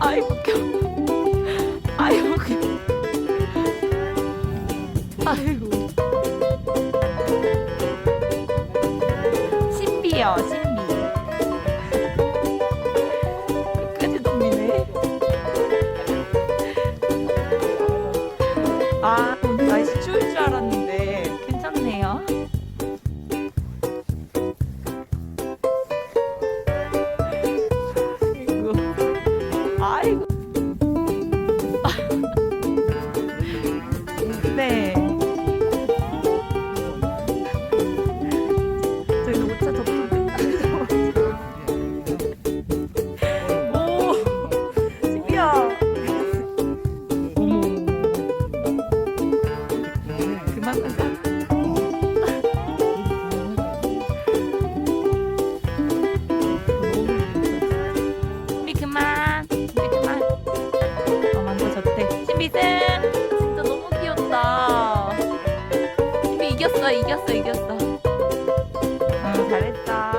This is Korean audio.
아이 웃겨. 아이 웃겨. 아이고. 신비요 신비 아이고. 네. 저희도 못 찾아. 오, 신비야. 그만 가자. 비쌤 진짜 너무 귀엽다. 이겼어 이겼어 이겼어. 아 잘했다.